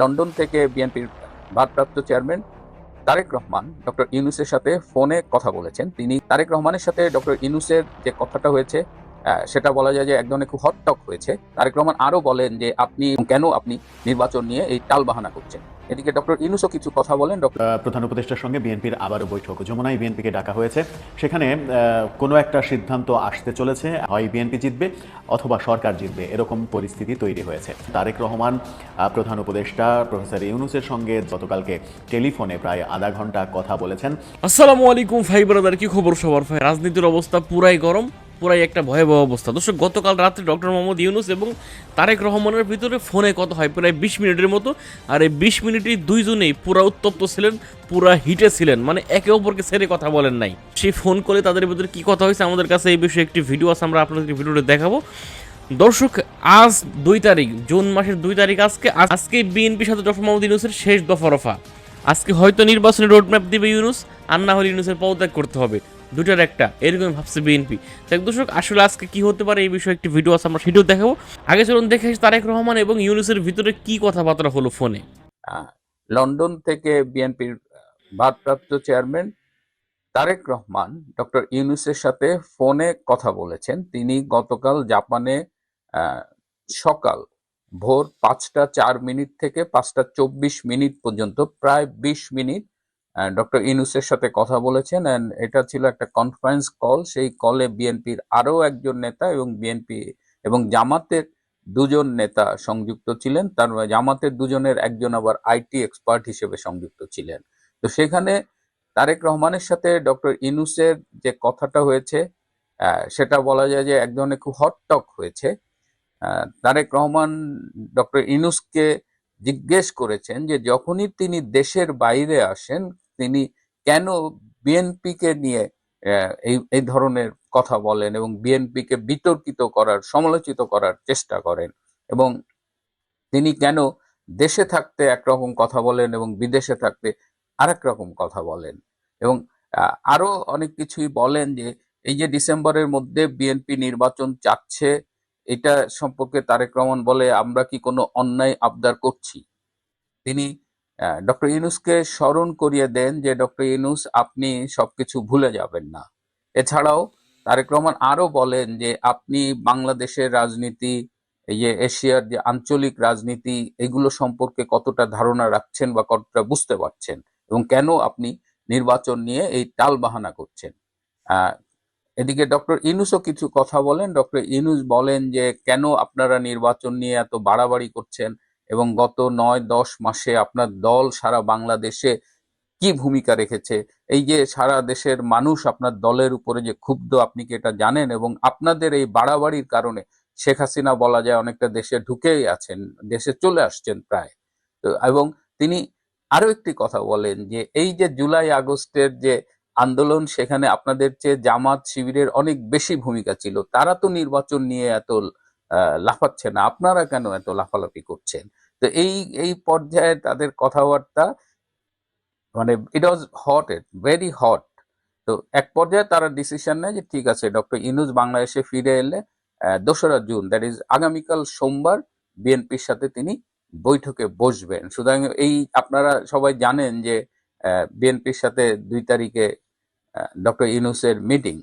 London থেকে বিএনপির ভারপ্রাপ্ত চেয়ারম্যান তারেক রহমান ডক্টর ইউনুসের সাথে ফোনে কথা বলেছেন। তিনি তারেক রহমানের সাথে ডক্টর ইউনুসের যে কথাটা হয়েছে সেটা বলা যায় যে এক ধরনের খুব হটটক হয়েছে। তারেক রহমান আরও বলেন যে আপনি, কেন আপনি নির্বাচন নিয়ে এই টাল বাহানা করছেন? এদিকে ডক্টর ইউনুসও কিছু কথা বলেন ডক্টর প্রধান উপদেষ্টার সঙ্গে বিএনপির আবারও বৈঠক। যমুনায় বিএনপিকে ডাকা হয়েছে। সেখানে কোনো একটা সিদ্ধান্ত আসতে চলেছে। হয় বিএনপি জিতবে অথবা সরকার জিতবে এরকম পরিস্থিতি তৈরি হয়েছে। তারেক রহমান প্রধান উপদেষ্টা প্রফেসর ইউনুসের সঙ্গে গতকালকে টেলিফোনে প্রায় আধা ঘণ্টা কথা বলেছেন। আসসালামু আলাইকুম ভাই ব্রাদার কি খবর সবার? ভাই রাজনীতির অবস্থা পুরাই গরম। পুরাই একটা ভয়াবহ অবস্থা। দর্শক, গতকাল রাত্রে ডক্টর মোহাম্মদ ইউনুস এবং তারেক রহমানের ভিতরে ফোনে কথা হয়, প্রায় বিশ মিনিটের মতো। আর এই বিশ মিনিটই দুইজনেই পুরা উত্তপ্ত ছিলেন, পুরা হিটে ছিলেন। মানে একে অপরকে ছেড়ে কথা বলেন নাই। সেই ফোন করে তাদের ভিতরে কি কথা হয়েছে আমাদের কাছে এই বিষয়ে একটি ভিডিও আছে, আমরা আপনাদেরকে ভিডিওটা দেখাবো। দর্শক, আজ দুই তারিখ, জুন মাসের দুই তারিখ আজকে আজকে বিএনপির সাথে ডক্টর মোহাম্মদ ইউনুসের শেষ দফা রফা। আজকে হয়তো নির্বাচনী রোডম্যাপ দিবে ইউনুস, আর না হলে ইউনুসের পদত্যাগ করতে হবে। দুটার একটা, এরকম ভাবছে বিএনপি দেখ দর্শক, আসলে আজকে কি হতে পারে এই বিষয়ে একটি ভিডিও আছে, আমরা সেটাও দেখাবো। আগে চলুন দেখে তারেক রহমান এবং ইউনুসের ভিতরে কি কথাবার্তা হলো ফোনে লন্ডন থেকে বিএনপির ভারপ্রাপ্ত চেয়ারম্যান তারেক রহমান ডক্টর ইউনুসের সাথে ফোনে কথা বলেছেন। তিনি গতকাল জাপানে সকাল ভোর পাঁচটা চার মিনিট থেকে পাঁচটা চব্বিশ মিনিট পর্যন্ত, প্রায় বিশ মিনিট ডক্টর ইনুসের সাথে কথা বলেছেন অ্যান্ড এটা ছিল একটা কনফারেন্স কল সেই কলে বিএনপির আরও একজন নেতা এবং বিএনপি এবং জামাতের দুজন নেতা সংযুক্ত ছিলেন, তার জামাতের দুজনের একজন আবার আইটি এক্সপার্ট হিসেবে সংযুক্ত ছিলেন। তো সেখানে তারেক রহমানের সাথে ডক্টর ইনুসের যে কথাটা হয়েছে সেটা বলা যায় যে এক ধরনের খুব হটটক হয়েছে। তারেক রহমান ডক্টর ইনুসকে জিজ্ঞেস করেছেন যে যখনই তিনি দেশের বাইরে আসেন তিনি কেন বিএনপিকে নিয়ে এই এই ধরনের কথা বলেন এবং বিএনপিকে বিতর্কিত করার সমালোচিত করার চেষ্টা করেন এবং তিনি কেন দেশে থাকতে একরকম কথা বলেন এবং বিদেশে থাকতে আরেক রকম কথা বলেন? এবং আহ, আরও অনেক কিছুই বলেন যে এই যে ডিসেম্বরের মধ্যে বিএনপি নির্বাচন চাচ্ছে এটা সম্পর্কে তারেক রহমান বলে আমরা কি কোনো অন্যায় আবদার করছি? তিনি ডক্টর ইউনুসকে স্মরণ করিয়ে দেন যে ডক্টর ইউনুস আপনি সবকিছু ভুলে যাবেন না। এছাড়াও তারেক রহমান আরও বলেন যে আপনি বাংলাদেশের রাজনীতি যে এশিয়ার যে আঞ্চলিক রাজনীতি এগুলো সম্পর্কে কতটা ধারণা রাখছেন বা কতটা বুঝতে পারছেন এবং কেন আপনি নির্বাচন নিয়ে এই টালবাহানা করছেন? আহ, এদিকে ডক্টর ইনুসও কিছু কথা বলেন। ডক্টর ইনুস বলেন যে কেন আপনারা নির্বাচন নিয়ে এত বাড়াবাড়ি করছেন? এবং গত নয় দশ মাসে আপনার দল সারা বাংলাদেশে কি ভূমিকা রেখেছে? এই যে সারা দেশের মানুষ আপনার দলের উপরে যে ক্ষুব্ধ, আপনি কি এটা জানেন? এবং আপনাদের এই বাড়াবাড়ির কারণে শেখ হাসিনা বলা যায় অনেকটা দেশে ঢুকেই আছেন, দেশে চলে আসছেন প্রায়। এবং তিনি আরও একটি কথা বলেন যে এই যে জুলাই আগস্টের যে আন্দোলন, সেখানে আপনাদের চেয়ে জামাত শিবিরের অনেক বেশি ভূমিকা ছিল। তারা তো নির্বাচন নিয়ে এত লাফাচ্ছে না। আপনারা কেন এত লাফালাফি করছেন? তো এই এই পর্যায়ে তাদের কথাবার্তা মানে it was hot very hot তো এক পর্যায়ে তারা ডিসিশন নেয় যে ঠিক আছে ডক্টর ইনুস বাংলাদেশে ফিরে এলে দোসরা জুন দ্যাট ইজ আগামীকাল সোমবার বিএনপির সাথে তিনি বৈঠকে বসবেন। সুতরাং এই আপনারা সবাই জানেন যে বিএনপির সাথে দুই তারিখে ডক্টর ইউনুসের মিটিং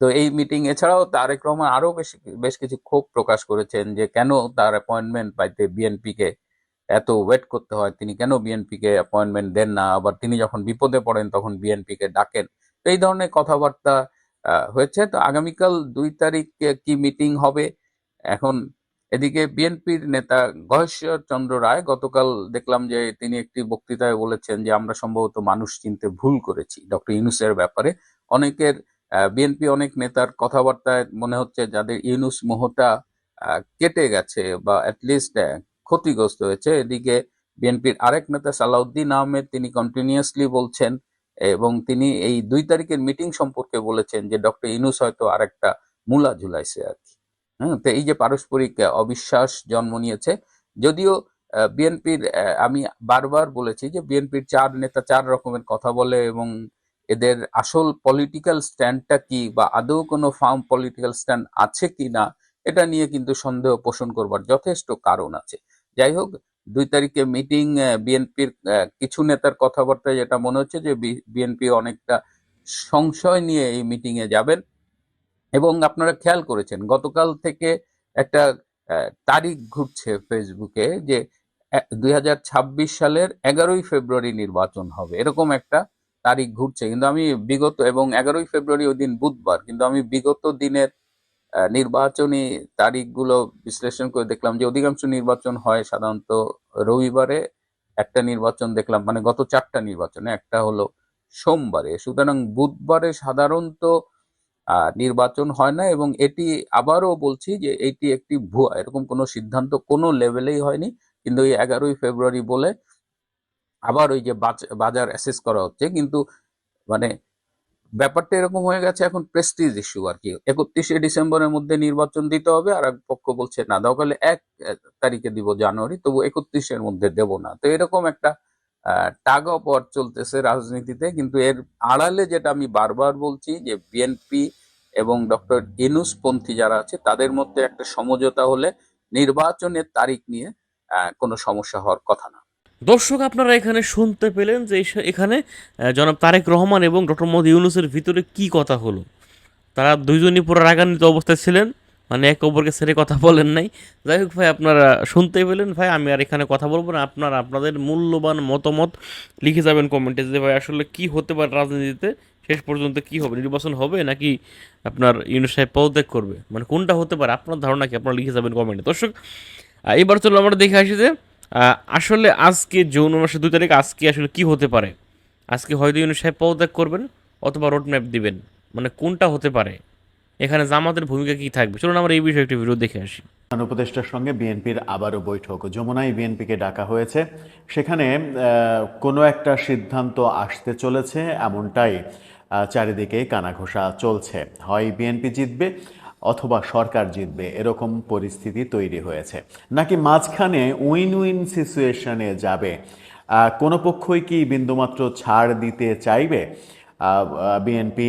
তো এই মিটিং এছাড়াও তারেক রহমান আরও বেশ বেশ কিছু ক্ষোভ প্রকাশ করেছেন যে কেন তার অ্যাপয়েন্টমেন্ট পাইতে বিএনপিকে এত ওয়েট করতে হয়, তিনি কেন বিএনপিকে অ্যাপয়েন্টমেন্ট দেন না? আবার তিনি যখন বিপদে পড়েন তখন বিএনপিকে ডাকেন। তো এই ধরনের কথাবার্তা হয়েছে। তো আগামীকাল দুই তারিখে কি মিটিং হবে? এখন এদিকে বিএনপির নেতা গহেশ্বর চন্দ্র রায় গতকাল দেখলাম যে তিনি একটি বক্তৃতায় বলেছেন যে আমরা সম্ভবত মানুষ চিনতে ভুল করেছি। ডক্টর ইউনুসের ব্যাপারে অনেকের বিএনপি অনেক নেতার কথাবার্তায় মনে হচ্ছে যাদের ইউনুস মোহটা কেটে গেছে বা অ্যাটলিস্ট ক্ষতিগ্রস্ত হয়েছে। এদিকে বিএনপির আরেক নেতা সালাউদ্দিন আহমেদ, তিনি কন্টিনিউয়াসলি বলছেন এবং তিনি এই দুই তারিখের মিটিং সম্পর্কে বলেছেন যে ডক্টর ইনুস হয়তো আরেকটা মূলা ঝুলাইছে আর কি। হ্যাঁ তো এই যে পারস্পরিক অবিশ্বাস জন্ম নিয়েছে, যদিও বিএনপির আমি বারবার বলেছি যে বিএনপির চার নেতা চার রকমের কথা বলে এবং এদের আসল পলিটিক্যাল স্ট্যান্ডটা কি বা আদৌ কোনো ফার্ম পলিটিক্যাল স্ট্যান্ড আছে কি না, এটা নিয়ে কিন্তু সন্দেহ পোষণ করবার যথেষ্ট কারণ আছে। যাই হোক, দুই তারিখে মিটিং বিএনপির কিছু নেতার কথাবার্তায় যেটা মনে হচ্ছে যে বিএনপি অনেকটা সংশয় নিয়ে এই মিটিং এ যাবেন। এবং আপনারা খেয়াল করেছেন, গতকাল থেকে একটা তারিখ ঘুরছে ফেসবুকে যে দুই হাজার ছাব্বিশ সালের এগারোই ফেব্রুয়ারি নির্বাচন হবে। এরকম একটা তারিখ ঘুরছে। কিন্তু আমি বিগত এবং এগারোই ফেব্রুয়ারি ওই দিন বুধবার, কিন্তু আমি বিগত দিনের নির্বাচনী তারিখগুলো বিশ্লেষণ করে দেখলাম যে অধিকাংশ নির্বাচন হয় সাধারণত রবিবারে, একটা নির্বাচন দেখলাম মানে গত চারটা নির্বাচনে, একটা হলো সোমবারে। সুতরাং বুধবারে সাধারণত নির্বাচন হয় না এবং এটি আবারও বলছি যে এটি একটি ভুয়া। এরকম কোনো সিদ্ধান্ত কোনো লেভেলেই হয়নি। কিন্তু এই এগারোই ফেব্রুয়ারি বলে আবার ওই যে বাজ- বাজার অ্যাসেস করা হচ্ছে, কিন্তু মানে ব্যাপারটা এরকম হয়ে গেছে এখন প্রেস্টিজ ইস্যু আর কি। একত্রিশে ডিসেম্বরের মধ্যে নির্বাচন দিতে হবে আর এক পক্ষ বলছে, না দরকার এক তারিখে দিব জানুয়ারি, তবু একত্রিশের মধ্যে দেব না। তো এরকম একটা টাগ ওয়ার চলতেছে রাজনীতিতে, কিন্তু এর আড়ালে যেটা আমি বারবার বলছি যে বিএনপি এবং ডক্টর ইনুস পন্থী যারা আছে, তাদের মধ্যে একটা সমঝোতা হলে নির্বাচনের তারিখ নিয়ে কোনো সমস্যা হওয়ার কথা না। দর্শক, আপনারা এখানে শুনতে পেলেন যে এখানে জনাব তারেক রহমান এবং ডক্টর মোহাম্মদ ইউনুসের ভিতরে কি কথা হলো। তারা দুইজনই পুরো রাগান্বিত অবস্থায় ছিলেন মানে এক অপরকে ছেড়ে কথা বলেন নাই। যাই হোক ভাই, আপনারা শুনতে পেলেন ভাই, আমি আর এখানে কথা বলব না। আপনারা আপনাদের মূল্যবান মতামত লিখে যাবেন কমেন্টে যে ভাই, আসলে কি হতে পারে রাজনীতিতে? শেষ পর্যন্ত কি হবে? নির্বাচন হবে নাকি আপনার ইউনুস সাহেব পদত্যাগ করবে? মানে কোনটা হতে পারে? আপনার ধারণা কি? আপনারা লিখে যাবেন কমেন্টে। দর্শক এবার চলো আমরা দেখে আসি যে আসলে আজকে জুন মাসের দুই তারিখ, আজকে আসলে কি হতে পারে? আজকে হয়তো ইউনুস সাহেব পদত্যাগ করবেন অথবা রোড ম্যাপ দিবেন। মানে কোনটা হতে পারে? এখানে জামাতের ভূমিকা কি থাকবে? চলুন আমরা এই বিষয়ে একটি ভিডিও দেখে আসি। উপদেষ্টার সঙ্গে বিএনপির আবারও বৈঠক। যমুনায় বিএনপিকে ডাকা হয়েছে। সেখানে কোনো একটা সিদ্ধান্ত আসতে চলেছে, এমনটাই চারিদিকে কানাঘোষা চলছে। হয় বিএনপি জিতবে অথবা সরকার জিতবে, এরকম পরিস্থিতি তৈরি হয়েছে। নাকি মাঝখানে উইন উইন সিচুয়েশনে যাবে? কোনো পক্ষই কি বিন্দুমাত্র ছাড় দিতে চাইবে? বিএনপি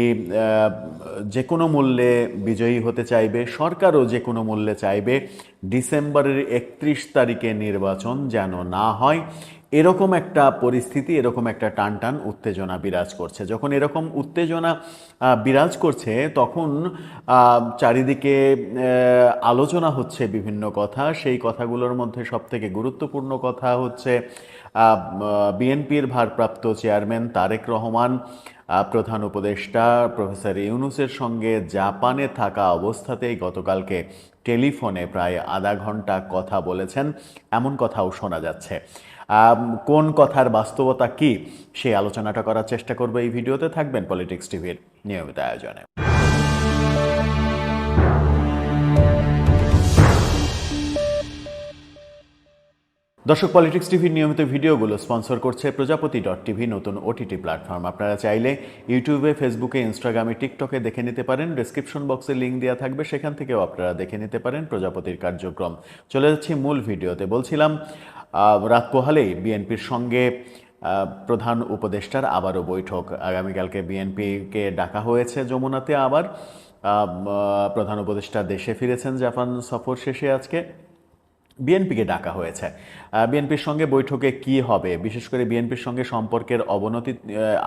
যে কোনো মূল্যে বিজয়ী হতে চাইবে, সরকারও যে কোনো মূল্যে চাইবে, ডিসেম্বরের একত্রিশ তারিখে নির্বাচন যেন না হয়। এরকম একটা পরিস্থিতি, এরকম একটা টানটান উত্তেজনা বিরাজ করছে। যখন এরকম উত্তেজনা বিরাজ করছে, তখন চারিদিকে আলোচনা হচ্ছে বিভিন্ন কথা। সেই কথাগুলোর মধ্যে সবথেকে গুরুত্বপূর্ণ কথা হচ্ছে বিএনপির ভারপ্রাপ্ত চেয়ারম্যান তারেক রহমান প্রধান উপদেষ্টা প্রফেসর ইউনুসের সঙ্গে জাপানে থাকা অবস্থাতেই গতকালকে টেলিফোনে প্রায় আধা ঘণ্টা কথা বলেছেন, এমন কথাও শোনা যাচ্ছে। কোন কথার বাস্তবতা কি? সেই আলোচনাটা করার চেষ্টা করব এই ভিডিওতে, থাকবেন পলিটিক্স টিভির নিয়মিত আয়োজনে। দর্শক পলিটিক্স টিভির নিয়মিত ভিডিওগুলো স্পন্সর করছে প্রজাপতি ডট টিভি নতুন ওটিটি প্ল্যাটফর্ম আপনারা চাইলে ইউটিউবে, ফেসবুকে ইনস্টাগ্রামে টিকটকে দেখে নিতে পারেন। ডিসক্রিপশন বক্সে লিঙ্ক দেওয়া থাকবে, সেখান থেকেও আপনারা দেখে নিতে পারেন প্রজাপতির কার্যক্রম। চলে যাচ্ছি মূল ভিডিওতে। বলছিলাম রাত পোহালেই বিএনপির সঙ্গে প্রধান উপদেষ্টার আবারও বৈঠক। আগামীকালকে বিএনপিকে ডাকা হয়েছে যমুনাতে আবার। প্রধান উপদেষ্টা দেশে ফিরেছেন জাপান সফর শেষে আজকে। বিএনপিকে ডাকা হয়েছে। বিএনপির সঙ্গে বৈঠকে কি হবে? বিশেষ করে বিএনপির সঙ্গে সম্পর্কের অবনতি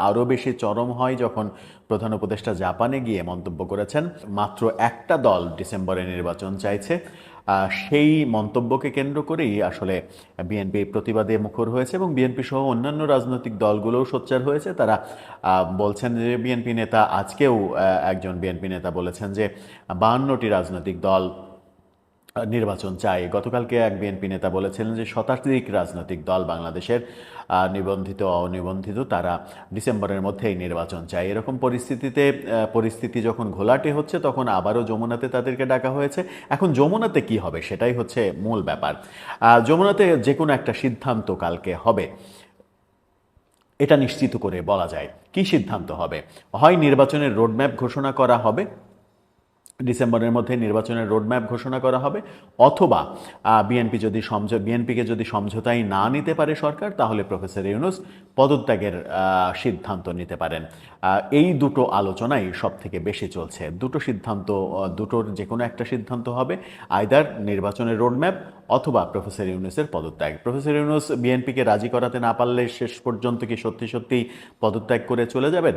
আরও বেশি চরম হয় যখন প্রধান উপদেষ্টা জাপানে গিয়ে মন্তব্য করেছেন। মাত্র একটা দল ডিসেম্বরে নির্বাচন চাইছে। সেই মন্তব্যকে কেন্দ্র করেই আসলে বিএনপি প্রতিবাদে মুখর হয়েছে এবং বিএনপি সহ অন্যান্য রাজনৈতিক দলগুলোও সোচ্চার হয়েছে। তারা বলছেন যে বিএনপি নেতা আজকেও একজন বিএনপি নেতা বলেছেন যে বাহান্নটি রাজনৈতিক দল নির্বাচন চাই। গতকালকে এক বিএনপি নেতা বলেছিলেন যে শতাধিক রাজনৈতিক দল বাংলাদেশের নিবন্ধিত অনিবন্ধিত, তারা ডিসেম্বরের মধ্যেই নির্বাচন চায়। এরকম পরিস্থিতিতে পরিস্থিতি যখন ঘোলাটে হচ্ছে, তখন আবারও যমুনাতে তাদেরকে ডাকা হয়েছে। এখন যমুনাতে কি হবে, সেটাই হচ্ছে মূল ব্যাপার। যমুনাতে যে কোনো একটা সিদ্ধান্ত কালকে হবে। এটা নিশ্চিত করে বলা যায়। কি সিদ্ধান্ত হবে? হয় নির্বাচনের রোডম্যাপ ঘোষণা করা হবে ডিসেম্বরের মধ্যে নির্বাচনের রোডম্যাপ ঘোষণা করা হবে, অথবা বিএনপি যদি সমঝ, বিএনপিকে যদি সমঝোতায় না নিতে পারে সরকার, তাহলে প্রফেসর ইউনুস পদত্যাগের সিদ্ধান্ত নিতে পারেন। এই দুটো আলোচনাই সব থেকে বেশি চলছে। দুটো সিদ্ধান্ত দুটোর যে কোনো একটা সিদ্ধান্ত হবে, আয়দার নির্বাচনের রোডম্যাপ অথবা প্রফেসর ইউনুসের পদত্যাগ। প্রফেসর ইউনুস বিএনপিকে রাজি করাতে না পারলে শেষ পর্যন্ত কি সত্যি সত্যি পদত্যাগ করে চলে যাবেন?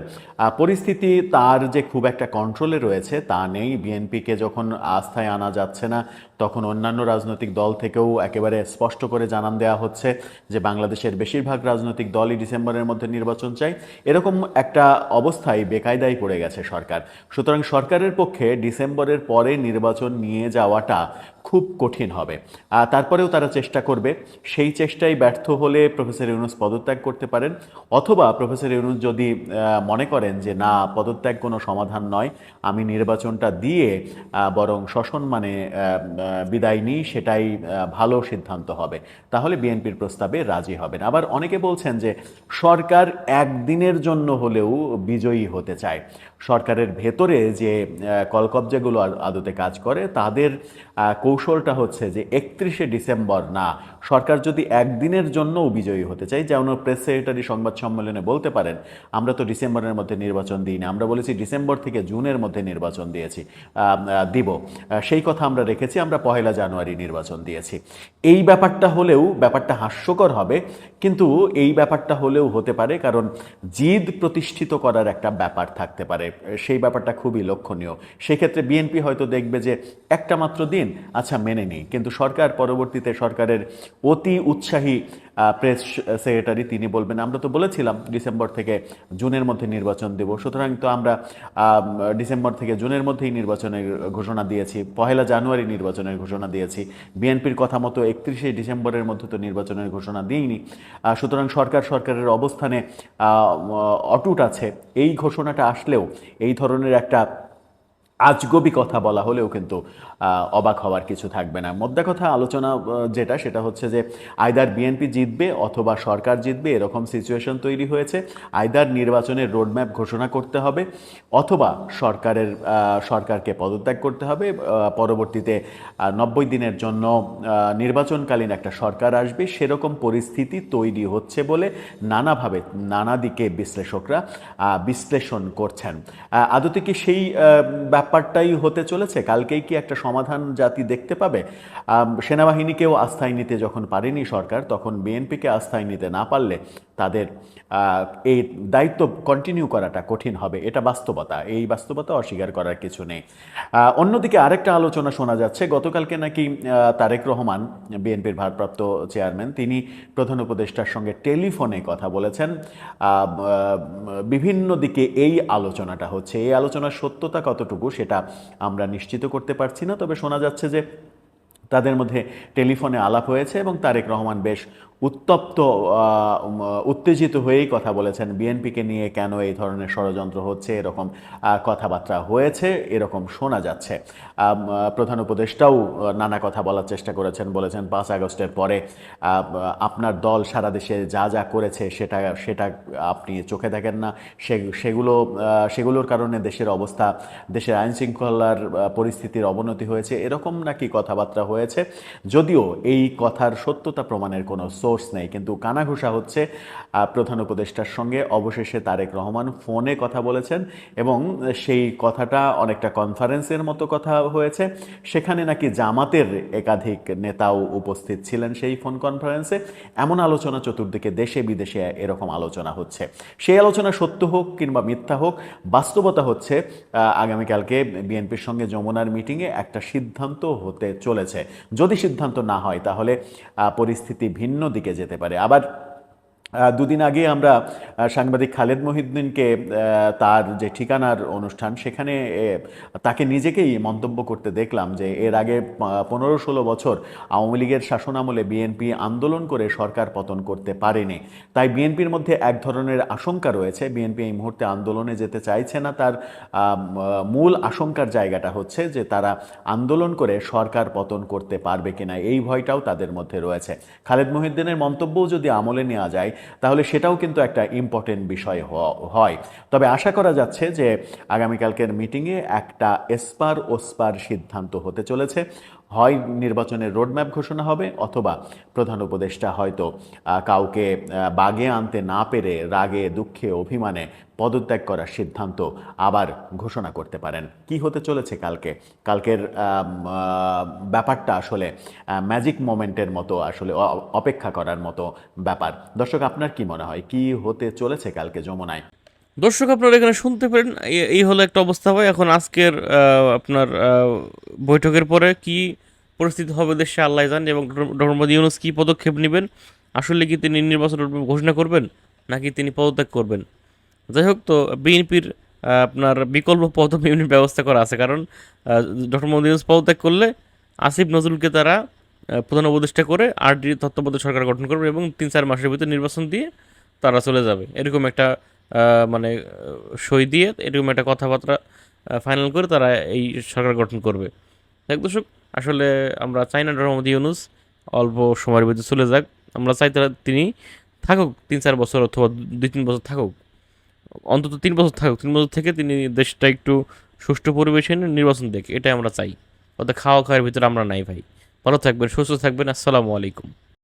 পরিস্থিতি তার যে খুব একটা কন্ট্রোলে রয়েছে, তা নেই। বিএনপিকে যখন আস্থায় আনা যাচ্ছে না, তখন অন্যান্য রাজনৈতিক দল থেকেও একেবারে স্পষ্ট করে জানান দেওয়া হচ্ছে যে বাংলাদেশের বেশিরভাগ রাজনৈতিক দলই ডিসেম্বরের মধ্যে নির্বাচন চাই এরকম একটা অবস্থায় বেকায়দায় পড়ে গেছে সরকার। সুতরাং সরকারের পক্ষে ডিসেম্বরের পরে নির্বাচন নিয়ে যাওয়াটা খুব কঠিন হবে। তারপরেও তারা চেষ্টা করবে। সেই চেষ্টায় ব্যর্থ হলে প্রফেসর ইউনুস পদত্যাগ করতে পারেন। অথবা প্রফেসর ইউনুস যদি মনে করেন যে না পদত্যাগ কোনো সমাধান নয় আমি নির্বাচনটা দিয়ে বরং আহ, আহ, বিদায় নিই সেটাই ভালো সিদ্ধান্ত হবে। তাহলে বিএনপির প্রস্তাবে রাজি হবেন। আবার অনেকে বলছেন যে সরকার একদিনের জন্য হলেও বিজয়ী হতে চায়। সরকারের ভেতরে যে কলকবজাগুলো আদতে কাজ করে, তাদের কৌশলটা হচ্ছে যে একত্রিশে ডিসেম্বর না, সরকার যদি একদিনের জন্যও বিজয়ী হতে চায়, যেমন প্রেস সেক্রেটারি সংবাদ সম্মেলনে বলতে পারেন, আমরা তো ডিসেম্বরের মধ্যে নির্বাচন দিই না আমরা বলেছি ডিসেম্বর থেকে জুনের মধ্যে নির্বাচন দিয়েছি দিব সেই কথা আমরা রেখেছি, আমরা পহেলা জানুয়ারি নির্বাচন দিয়েছি। এই ব্যাপারটা হলেও, ব্যাপারটা হাস্যকর হবে, কিন্তু এই ব্যাপারটা হলেও হতে পারে, কারণ জিদ প্রতিষ্ঠিত করার একটা ব্যাপার থাকতে পারে। সেই ব্যাপারটা খুবই লক্ষণীয়। সেক্ষেত্রে বিএনপি হয়তো দেখবে যে একটা মাত্র দিন আচ্ছা মেনে নিই। কিন্তু সরকার পরবর্তীতে সরকারের অতি উৎসাহী প্রেস সেক্রেটারি তিনি বলবেন, আমরা তো বলেছিলাম ডিসেম্বর থেকে জুনের মধ্যে নির্বাচন দেব। সুতরাং তো আমরা ডিসেম্বর থেকে জুনের মধ্যেই নির্বাচনের ঘোষণা দিয়েছি, পহেলা জানুয়ারি নির্বাচনের ঘোষণা দিয়েছি। বিএনপির কথা মতো একত্রিশে ডিসেম্বরের মধ্যে তো নির্বাচনের ঘোষণা দিইনি। সুতরাং সরকার সরকারের অবস্থানে অটুট আছে। এই ঘোষণাটা আসলেও এই ধরনের একটা আজগবি কথা বলা হলেও কিন্তু অবাক হওয়ার কিছু থাকবে না। মোদ্দা কথা আলোচনা যেটা, সেটা হচ্ছে যে আইদার বিএনপি জিতবে অথবা সরকার জিতবে, এরকম সিচুয়েশন তৈরি হয়েছে। আইদার নির্বাচনের রোডম্যাপ ঘোষণা করতে হবে অথবা সরকারের সরকারকে পদত্যাগ করতে হবে। পরবর্তীতে নব্বই দিনের জন্য নির্বাচনকালীন একটা সরকার আসবে। সেরকম পরিস্থিতি তৈরি হচ্ছে বলে নানাভাবে, নানা দিকে বিশ্লেষকরা বিশ্লেষণ করছেন। আদতে কি সেই ব্যাপারটাই হতে চলেছে? কালকেই কি একটা সমাধান জাতি দেখতে পাবে। সেনাবাহিনীকেও আস্থায় নিতে যখন পারেনি সরকার, তখন বিএনপিকে আস্থায় নিতে না পারলে তাদের এই দায়িত্ব কন্টিনিউ করাটা কঠিন হবে। এটা বাস্তবতা। এই বাস্তবতা অস্বীকার করার কিছু নেই। অন্যদিকে আরেকটা আলোচনা শোনা যাচ্ছে। গতকালকে নাকি তারেক রহমান, বিএনপির ভারপ্রাপ্ত চেয়ারম্যান, তিনি প্রধান উপদেষ্টার সঙ্গে টেলিফোনে কথা বলেছেন। বিভিন্ন দিকে এই আলোচনাটা হচ্ছে। এই আলোচনার সত্যতা কতটুকু সেটা আমরা নিশ্চিত করতে পারছি না। তবে শোনা যাচ্ছে যে তাদের মধ্যে টেলিফোনে আলাপ হয়েছে এবং তারেক রহমান বেশ উত্তপ্ত উত্তেজিত হয়েই কথা বলেছেন। বিএনপিকে নিয়ে কেন এই ধরনের ষড়যন্ত্র হচ্ছে, এরকম কথাবার্তা হয়েছে, এরকম শোনা যাচ্ছে। প্রধান উপদেষ্টাও নানা কথা বলার চেষ্টা করেছেন, বলেছেন, পাঁচ আগস্টের পরে আপনার দল সারা দেশে যা যা করেছে, সেটা সেটা আপনি চোখে দেখেন না। সে- সেগুলো সেগুলোর কারণে দেশের অবস্থা, দেশের আইন শৃঙ্খলার পরিস্থিতির অবনতি হয়েছে, এরকম নাকি কথাবার্তা হয়েছে। যদিও এই কথার সত্যতা প্রমাণের কোনো সোর্স নেই। কিন্তু কানাঘুষা হচ্ছে প্রধান উপদেষ্টার সঙ্গে। অবশেষে তারেক রহমান ফোনে কথা বলেছেন এবং সেই কথাটা অনেকটা কনফারেন্সের মতো কথা হয়েছে। সেখানে নাকি জামাতের একাধিক নেতাও উপস্থিত ছিলেন সেই ফোন কনফারেন্সে। এমন আলোচনা চতুর্দিকে দেশে বিদেশে এরকম আলোচনা হচ্ছে। সেই আলোচনা সত্য হোক কিংবা মিথ্যা হোক, বাস্তবতা হচ্ছে আগামীকালকে বিএনপির সঙ্গে যমুনার মিটিংয়ে একটা সিদ্ধান্ত হতে চলেছে। যদি সিদ্ধান্ত না হয় তাহলে পরিস্থিতি ভিন্ন দিকে যেতে পারে। আবার দুদিন আগে আমরা সাংবাদিক খালেদ মহিউদ্দিনকে তার যে ঠিকানার অনুষ্ঠান, সেখানে তাকে নিজেকেই মন্তব্য করতে দেখলাম যে এর আগে পনেরো ষোলো বছর আওয়ামী লীগের শাসনামলে বিএনপি আন্দোলন করে সরকার পতন করতে পারেনি। তাই বিএনপির মধ্যে এক ধরনের আশঙ্কা রয়েছে। বিএনপি এই মুহূর্তে আন্দোলনে যেতে চাইছে না। তার মূল আশঙ্কার জায়গাটা হচ্ছে যে তারা আন্দোলন করে সরকার পতন করতে পারবে কিনা। এই ভয়টাও তাদের মধ্যে রয়েছে। খালেদ মহিউদ্দিনের মন্তব্যও যদি আমলে নেওয়া যায় তাহলে সেটাও কিন্তু একটা ইম্পর্টেন্ট বিষয় হয়। তবে আশা করা যাচ্ছে যে আগামীকালকের মিটিংয়ে একটা এসপার ওসপার সিদ্ধান্ত হতে চলেছে। হয় নির্বাচনের রোডম্যাপ ঘোষণা হবে অথবা প্রধান উপদেষ্টা হয়তো কাউকে বাগে আনতে না পেরে রাগে, দুঃখে, অভিমানে পদত্যাগ করার সিদ্ধান্ত আবার ঘোষণা করতে পারেন। কি হতে চলেছে কালকে? কালকের ব্যাপারটা আসলে ম্যাজিক মোমেন্টের মতো আসলে অপেক্ষা করার মতো ব্যাপার। দর্শক, আপনার কি মনে হয়? কি হতে চলেছে কালকে যমুনায়? দর্শক, আপনারা এখানে শুনতে পারেন এই হলো একটা অবস্থা হয় এখন আজকের আপনার বৈঠকের পরে কি পরিস্থিতি হবে দেশে, আল্লাহ জান, এবং ডক্টর ইউনুস কি পদক্ষেপ নেবেন? আসলে কি তিনি নির্বাচন ঘোষণা করবেন, নাকি তিনি পদত্যাগ করবেন? যাই হোক, তো বিএনপির আপনার বিকল্প পদ বিভিন্ন ব্যবস্থা করা আছে, কারণ ডক্টর মোহাম্মদ ইউনুস পদত্যাগ করলে আসিফ নজরুলকে তারা প্রধান উপদেষ্টা করে আর ডি তত্ত্বাবধায়ক সরকার গঠন করবে এবং তিন চার মাসের ভিতরে নির্বাচন দিয়ে তারা চলে যাবে। এরকম একটা মানে সই দিয়ে এরকম একটা কথাবার্তা ফাইনাল করে তারা এই সরকার গঠন করবে। দেখ দর্শক, আসলে আমরা চাই না মোহাম্মদ ইউনুস, অল্প সময়ের ভিতরে চলে যাক। আমরা চাই তারা তিনি থাকুক, তিন চার বছর অথবা দুই তিন বছর থাকুক। অন্তত তিন বছর থাকুক, তিন বছর থেকে তিনি দেশটা একটু সুষ্ঠু পরিবেশে নির্বাচন দেখে, এটাই আমরা চাই। অর্থাৎ খাওয়া খাওয়ার ভিতরে আমরা নাই ভাই। ভালো থাকবেন, সুস্থ থাকবেন, আসসালামু আলাইকুম।